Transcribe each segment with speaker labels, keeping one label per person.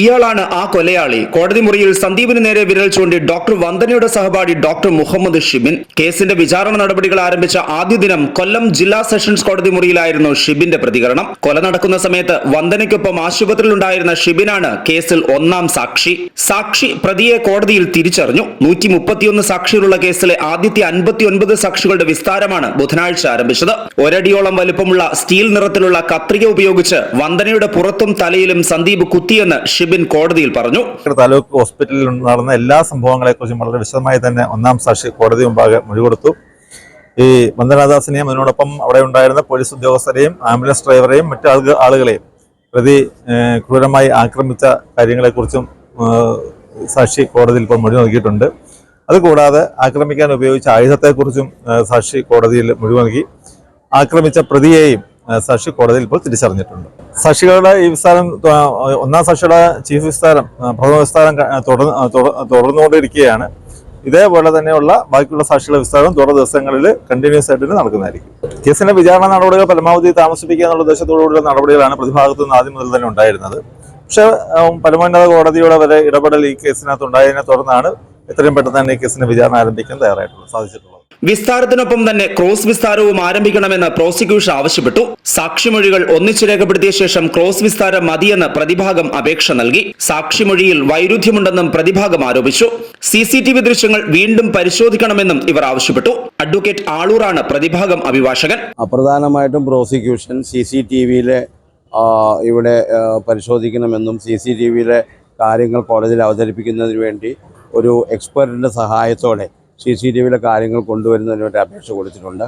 Speaker 1: ഇയാളാണ് ആ കൊലയാളി. കോടതി മുറിയിൽ സന്ദീപിന് നേരെ വിരൽ ചൂണ്ടി ഡോക്ടർ വന്ദനയുടെ സഹപാഠി ഡോക്ടർ മുഹമ്മദ് ഷിബിൻ. കേസിന്റെ വിചാരണ നടപടികൾ ആരംഭിച്ച ആദ്യ ദിനം കൊല്ലം ജില്ലാ സെഷൻസ് കോടതി മുറിയിലായിരുന്നു ഷിബിന്റെ പ്രതികരണം. കൊല നടക്കുന്ന സമയത്ത് വന്ദനയ്ക്കൊപ്പം ആശുപത്രിയിലുണ്ടായിരുന്ന ഷിബിനാണ് കേസിൽ ഒന്നാം സാക്ഷി. സാക്ഷി പ്രതിയെ കോടതിയിൽ തിരിച്ചറിഞ്ഞു. നൂറ്റി മുപ്പത്തിയൊന്ന് സാക്ഷികളുള്ള കേസിലെ ആദ്യത്തെ അൻപത്തിയൊൻപത് സാക്ഷികളുടെ വിസ്താരമാണ് ബുധനാഴ്ച ആരംഭിച്ചത്. ഒരടിയോളം വലുപ്പമുള്ള സ്റ്റീൽ നിറത്തിലുള്ള കത്രിക ഉപയോഗിച്ച് വന്ദനയുടെ പുറത്തും തലയിലും സന്ദീപ് കുത്തിയെന്ന് ഷിബിൻ കോടതിയിൽ പറഞ്ഞു.
Speaker 2: താലൂക്ക് ഹോസ്പിറ്റലിൽ നടന്ന എല്ലാ സംഭവങ്ങളെക്കുറിച്ചും വളരെ വിശദമായി തന്നെ ഒന്നാം സാക്ഷി കോടതി മുമ്പാകെ മൊഴി കൊടുത്തു. ഈ വന്ദനാദാസിനെയും അതിനോടൊപ്പം അവിടെ ഉണ്ടായിരുന്ന പോലീസ് ഉദ്യോഗസ്ഥരെയും ആംബുലൻസ് ഡ്രൈവറെയും മറ്റു ആളുകൾ ആളുകളെയും പ്രതി ക്രൂരമായി ആക്രമിച്ച കാര്യങ്ങളെക്കുറിച്ചും സാക്ഷി കോടതിയിൽ ഇപ്പോൾ മൊഴി നൽകിയിട്ടുണ്ട്. അതുകൂടാതെ ആക്രമിക്കാൻ ഉപയോഗിച്ച ആയുധത്തെക്കുറിച്ചും സാക്ഷി കോടതിയിൽ മൊഴി നൽകി. ആക്രമിച്ച പ്രതിയെയും സാക്ഷി കോടതിയിൽ ഇപ്പോൾ തിരിച്ചറിഞ്ഞിട്ടുണ്ട്. സാക്ഷികളുടെ ഈ വിസ്താരം ഒന്നാം സാക്ഷിയുടെ ചീഫ് വിസ്താരം പ്രഥമ വിസ്താരം തുടർന്നുകൊണ്ടിരിക്കുകയാണ്. ഇതേപോലെ തന്നെയുള്ള ബാക്കിയുള്ള സാക്ഷികളുടെ വിസ്താരം തുടർ ദിവസങ്ങളിൽ കണ്ടിന്യൂസ് ആയിട്ട് നടക്കുന്നതായിരിക്കും. കേസിന്റെ വിചാരണ നടപടികൾ പരമാവധി താമസിപ്പിക്കുക എന്നുള്ള ഉദ്ദേശത്തോടുകൂടിയുള്ള നടപടികളാണ് പ്രതിഭാഗത്തു നിന്ന് ആദ്യം മുതൽ തന്നെ ഉണ്ടായിരുന്നത്. പക്ഷെ പരമോന്നത കോടതിയുടെ വരെ ഇടപെടൽ ഈ കേസിനകത്ത് ഉണ്ടായതിനെ തുടർന്നാണ് എത്രയും പെട്ടെന്ന് തന്നെ ഈ കേസിന്റെ വിചാരണ ആരംഭിക്കാൻ തയ്യാറായിട്ടുള്ളത്. സാധിച്ചിട്ടുള്ളത്.
Speaker 1: വിസ്താരത്തിനൊപ്പം തന്നെ ക്രോസ് വിസ്താരവും ആരംഭിക്കണമെന്ന് പ്രോസിക്യൂഷൻ ആവശ്യപ്പെട്ടു. സാക്ഷിമൊഴികൾ ഒന്നിച്ചു രേഖപ്പെടുത്തിയ ശേഷം ക്രോസ് വിസ്താരം മതിയെന്ന് പ്രതിഭാഗം അപേക്ഷ നൽകി. സാക്ഷിമൊഴിയിൽ വൈരുദ്ധ്യമുണ്ടെന്നും പ്രതിഭാഗം ആരോപിച്ചു. സി ദൃശ്യങ്ങൾ വീണ്ടും പരിശോധിക്കണമെന്നും ഇവർ ആവശ്യപ്പെട്ടു. അഡ്വക്കേറ്റ് ആളൂറാണ് പ്രതിഭാഗം അഭിഭാഷകൻ.
Speaker 3: അപ്രധാനമായിട്ടും പ്രോസിക്യൂഷൻ സി സി ടി വിയിലെ ഇവിടെ പരിശോധിക്കണമെന്നും സി സി ടി വിയിലെ കാര്യങ്ങൾ കോടതിയിൽ അവതരിപ്പിക്കുന്നതിന് വേണ്ടി ഒരു എക്സ്പെർട്ടിന്റെ സഹായത്തോടെ സി സി ടി വിയിലെ കാര്യങ്ങൾ കൊണ്ടുവരുന്നതിന് വേണ്ടി അപേക്ഷ കൊടുത്തിട്ടുണ്ട്.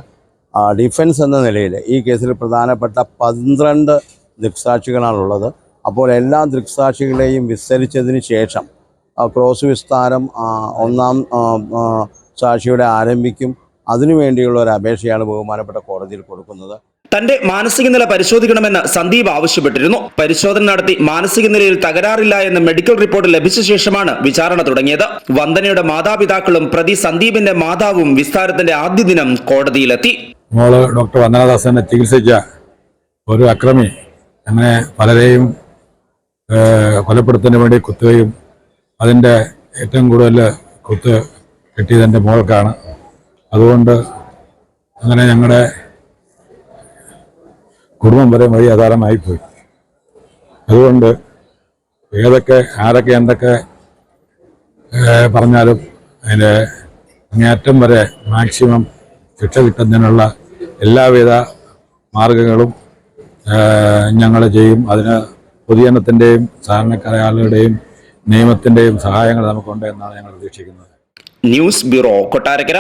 Speaker 3: ഡിഫൻസ് എന്ന നിലയിൽ ഈ കേസിൽ പ്രധാനപ്പെട്ട പന്ത്രണ്ട് ദൃക്സാക്ഷികളാണുള്ളത്. അപ്പോൾ എല്ലാ ദൃക്സാക്ഷികളെയും വിസ്തരിച്ചതിന് ശേഷം ക്രോസ് വിസ്താരം ഒന്നാം സാക്ഷിയുടെ ആരംഭിക്കും. അതിനുവേണ്ടിയുള്ള ഒരു അപേക്ഷയാണ് ബഹുമാനപ്പെട്ട കോടതിയിൽ കൊടുക്കുന്നത്.
Speaker 1: തന്റെ മാനസിക നില പരിശോധിക്കണമെന്ന് സന്ദീപ് ആവശ്യപ്പെട്ടിരുന്നു. പരിശോധന നടത്തി മാനസിക നിലയിൽ തകരാറില്ല എന്ന് മെഡിക്കൽ റിപ്പോർട്ട് ലഭിച്ച ശേഷമാണ് വിചാരണ തുടങ്ങിയത്. വന്ദനയുടെ മാതാപിതാക്കളും പ്രതി സന്ദീപിന്റെ മാതാവും വിസ്താരത്തിന്റെ ആദ്യ ദിനം കോടതിയിലെത്തി.
Speaker 4: മോൾ ഡോക്ടർ വന്ദനദാസനെ ചികിത്സിച്ച ഒരു അക്രമി അങ്ങനെ പലരെയും കൊലപ്പെടുത്തുന്നതിന് വേണ്ടി കുത്തുകയും അതിന്റെ ഏറ്റവും കൂടുതൽ കുത്ത് കിട്ടിയത് എന്റെ മോൾക്കാണ്. അതുകൊണ്ട് അങ്ങനെ ഞങ്ങളുടെ കുടുംബം വരെ ആധാരമായിപ്പോയി അതുകൊണ്ട് ഏതൊക്കെ ആരൊക്കെ എന്തൊക്കെ പറഞ്ഞാലും അതിന്റെ അങ്ങേയറ്റം വരെ മാക്സിമം ശിക്ഷ കിട്ടുന്നതിനുള്ള എല്ലാവിധ മാർഗങ്ങളും ഞങ്ങൾ ചെയ്യും. അതിന് പൊതുജനത്തിന്റെയും സാധാരണക്കാരുടെയും നിയമത്തിന്റെയും സഹായങ്ങൾ നമുക്കുണ്ട് എന്നാണ് ഞങ്ങൾ പ്രതീക്ഷിക്കുന്നത്.
Speaker 1: News bureau Kottarakkara.